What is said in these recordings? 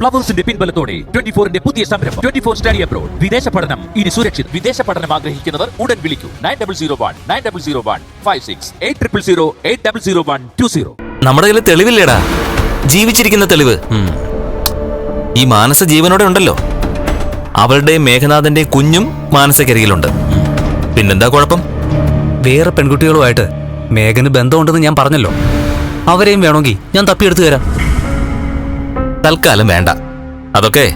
പ്ലവേഴ്സിന്റെ പിൻബലത്തോടെ twenty ഫോറിന്റെ പുതിയ സംരംഭം. Twenty four study abroad. വിദേശ പഠനം. ഇനി സുരക്ഷിത്. വിദേശ പഠനം ആഗ്രഹിക്കുന്നവർ ഉടൻ വിളിക്കൂ. Nine double zero one nine double zero one five six eight triple zero eight double zero one two zero. നമ്മുടെ കയ്യിൽ തെളിവില്ലേടാ? ജീവിച്ചിരിക്കുന്ന തെളിവ്. ഈ മാനസ ജീവനോടെ ഉണ്ടല്ലോ. അവളുടെ മേഘനാഥന്റെ കുഞ്ഞും മാനസക്കരികിലുണ്ട് പിന്നെന്താ കുഴപ്പം? വേറെ പെൺകുട്ടികളുമായിട്ട് മേഘന് ബന്ധമുണ്ടെന്ന് ഞാൻ പറഞ്ഞല്ലോ. അവരെയും വേണമെങ്കിൽ ഞാൻ തപ്പിയെടുത്തു തരാം. തൽക്കാലം വേണ്ട. അതൊക്കെ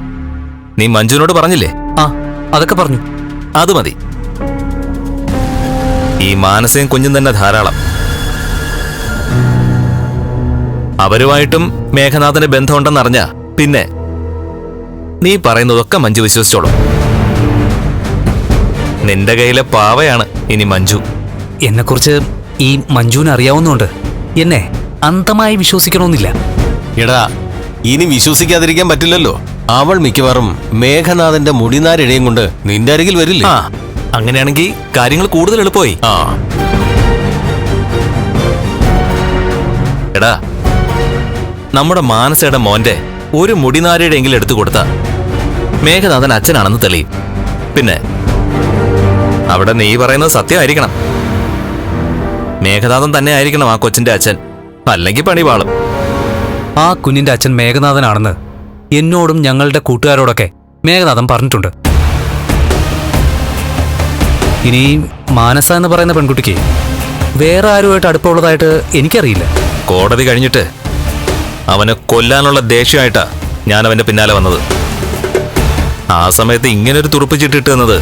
നീ മഞ്ജുവിനോട് പറഞ്ഞില്ലേ? ആ അതൊക്കെ പറഞ്ഞു. അത് മതി. ഈ മാനസയും കുഞ്ഞും തന്നെ ധാരാളം. അവരുമായിട്ടും മേഘനാഥന് ബന്ധമുണ്ടെന്നറിഞ്ഞ പിന്നെ നീ പറയുന്നതൊക്കെ മഞ്ജു വിശ്വസിച്ചോളൂ. നിന്റെ കയ്യിലെ പാവയാണ് ഇനി മഞ്ജു. എന്നെക്കുറിച്ച് ഈ മഞ്ജുവിന് അറിയാവുന്നതുകൊണ്ട് എന്നെ അന്തമായി വിശ്വസിക്കണമെന്നില്ല. എടാ ഇനി വിശ്വസിക്കാതിരിക്കാൻ പറ്റില്ലല്ലോ. അവൾ മിക്കവാറും മേഘനാഥന്റെ മുടിനാരിഴയും കൊണ്ട് നിന്റെ അരികിൽ വരില്ല? ആ അങ്ങനെയാണെങ്കിൽ കാര്യങ്ങൾ കൂടുതൽ എളുപ്പമായി. ആ. എടാ നമ്മുടെ മാനസയുടെ മോന്റെ ഒരു മുടിനാരിയുടെ എങ്കിലും എടുത്തു കൊടുത്ത. മേഘനാഥൻ അച്ഛനാണെന്ന് തെളിയും. പിന്നെ അവിടെ നീ പറയുന്നത് സത്യമായിരിക്കണം. മേഘനാഥൻ തന്നെ ആയിരിക്കണം ആ കൊച്ചിന്റെ അച്ഛൻ. അല്ലെങ്കിൽ പണി പാളും ആ കുഞ്ഞിന്റെ അച്ഛൻ മേഘനാഥനാണെന്ന് എന്നോടും ഞങ്ങളുടെ കൂട്ടുകാരോടൊക്കെ മേഘനാഥൻ പറഞ്ഞിട്ടുണ്ട്. ഇനി മാനസ എന്ന് പറയുന്ന പെൺകുട്ടിക്ക് വേറെ ആരുമായിട്ട് അടുപ്പമുള്ളതായിട്ട് എനിക്കറിയില്ല. കോടതി കഴിഞ്ഞിട്ട് അവനെ കൊല്ലാനുള്ള ദേഷ്യമായിട്ടാ ഞാൻ അവന്റെ പിന്നാലെ വന്നത്. ആ സമയത്ത് ഇങ്ങനൊരു തുറുപ്പിച്ചിട്ടിട്ട് എന്നത്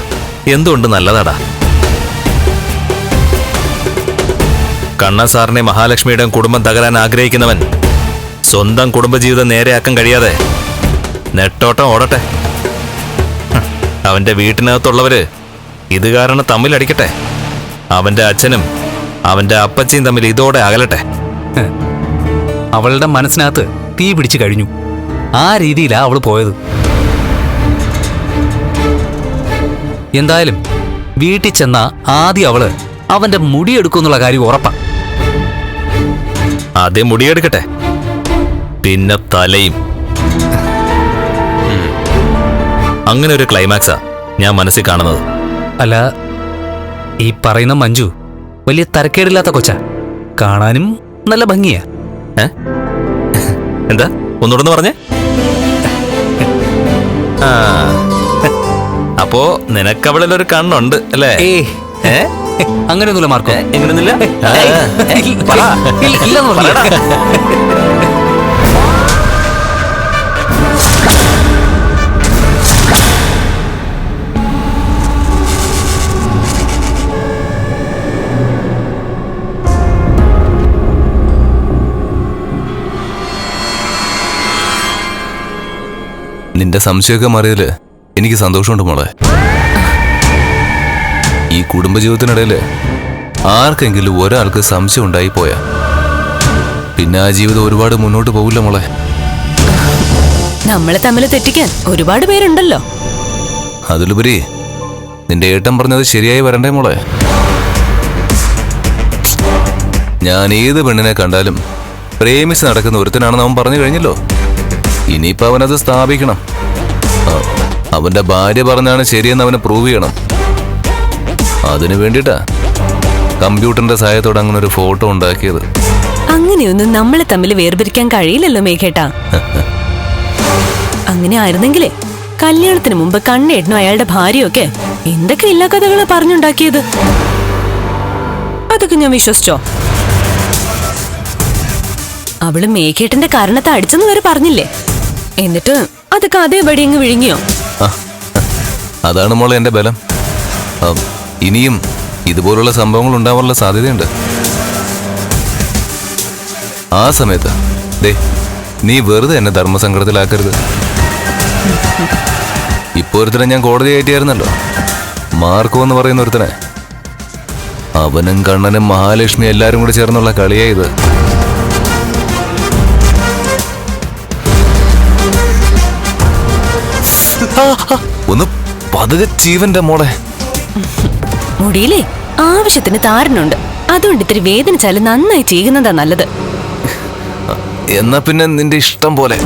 എന്തുകൊണ്ട് നല്ലതാടാ? കണ്ണൻ സാറിനെ മഹാലക്ഷ്മിയുടെയും കുടുംബം തകരാൻ ആഗ്രഹിക്കുന്നവൻ സ്വന്തം കുടുംബജീവിതം നേരെയാക്കാൻ കഴിയാതെ നെട്ടോട്ടം ഓടട്ടെ. അവന്റെ വീട്ടിനകത്തുള്ളവര് ഇത് കാരണം തമ്മിലടിക്കട്ടെ. അവന്റെ അച്ഛനും അവന്റെ അപ്പച്ചയും തമ്മിൽ ഇതോടെ അകലട്ടെ. അവളുടെ മനസ്സിനകത്ത് തീ പിടിച്ചു കഴിഞ്ഞു. ആ രീതിയിലാ അവൾ പോയത്. എന്തായാലും വീട്ടിൽ ചെന്ന ആദ്യം അവൾ അവന്റെ മുടിയെടുക്കുന്നുള്ള കാര്യം ഉറപ്പാ. ആദ്യം മുടിയെടുക്കട്ടെ പിന്നെ തലയും. അങ്ങനെ ഒരു ക്ലൈമാക്സാ ഞാൻ മനസ്സിൽ കാണുന്നത്. അല്ല ഈ പറയുന്ന മഞ്ജു വലിയ തരക്കേടില്ലാത്ത കൊച്ച. കാണാനും നല്ല ഭംഗിയാ. എന്താ? ഒന്നുകൂടെ പറഞ്ഞേ. ആ. അപ്പോ നിനക്കവളിൽ ഒരു കണ്ണുണ്ട് അല്ലേ? ഏ. ഏ? അങ്ങനെയൊന്നുമില്ല മാർക്കോ. എങ്ങനെയൊന്നുമില്ല നിന്റെ സംശയമൊക്കെ മാറിയതിൽ എനിക്ക് സന്തോഷമുണ്ട് മോളെ. ഈ കുടുംബജീവിതത്തിനിടയിൽ ആർക്കെങ്കിലും ഒരാൾക്ക് സംശയം ഉണ്ടായി പോയാ? പിന്നെ ആ ജീവിതം ഒരുപാട് മുന്നോട്ട് പോകില്ല മോളെ. നമ്മളെ തമ്മിൽ തെറ്റിക്കാൻ ഒരുപാട് പേരുണ്ടല്ലോ. അതിലുപരി നിന്റെ ഏട്ടൻ പറഞ്ഞത് ശരിയായി വരണ്ടേ മോളെ? ഞാൻ ഏത് പെണ്ണിനെ കണ്ടാലും പ്രേമിച്ച് നടക്കുന്ന ഒരുത്തനാണെന്ന് അവൻ പറഞ്ഞു കഴിഞ്ഞല്ലോ. ഇനിയിപ്പോ അവനത് സ്ഥാപിക്കണം. അവന്റെ ഭാര്യ പറഞ്ഞാണ് ശരിയെന്ന് അവന് പ്രൂവ് ചെയ്യണം. അതിനു വേണ്ടിട്ടാ കമ്പ്യൂട്ടറിന്റെ സഹായത്തോടെ അങ്ങനെ ഒരു ഫോട്ടോ ഉണ്ടാക്കിയത്. അങ്ങനെയൊന്നും നമ്മൾ തമ്മിൽ വേർപിരിക്കാൻ കഴിയില്ലല്ലോ മേഘേട്ടാ. അങ്ങനെ ആയിരുന്നെങ്കിലേ കല്യാണത്തിന് മുമ്പ് കണ്ണേട്ടനും അയാളുടെ ഭാര്യയൊക്കെ എന്തൊക്കെ ഇല്ലാ കഥകളാ പറഞ്ഞുണ്ടാക്കിയത്? അതൊക്കെ ഞാൻ വിശ്വസിച്ചോ? അവൾ മേഘേട്ടന്റെ കാരണത്തെ അടിച്ചെന്ന് വരെ പറഞ്ഞില്ലേ? എന്നിട്ട് അതൊക്കെ അതേപടി അങ്ങ് വിഴുങ്ങിയോ? അതാണ് മോളെ എന്റെ ബലം. ഇനിയും ഇതുപോലുള്ള സംഭവങ്ങൾ ഉണ്ടാവാനുള്ള സാധ്യതയുണ്ട്. ആ സമയത്ത് ദേ നീ വെറുതെ എന്നെ ധർമ്മസങ്കടത്തിലാക്കരുത്. ഇപ്പോ ഒരുത്തനെ ഞാൻ കോടതി കയറ്റിയായിരുന്നല്ലോ. മാർക്കോ എന്ന് പറയുന്ന ഒരുത്തനെ. അവനും കണ്ണനും മഹാലക്ഷ്മി എല്ലാരും കൂടി ചേർന്നുള്ള കളിയാ ഒന്ന് പതുക്കെ ജീവന്റെ മോളെ. മുടിയിലേ ആവശ്യത്തിന് താരനുണ്ട്. അതുകൊണ്ട് ഇത്തിരി വേദനിച്ചാലും നന്നായി ചെയ്യുന്നതാ നല്ലത്. എന്നാ പിന്നെ നിന്റെ ഇഷ്ടം പോലെ.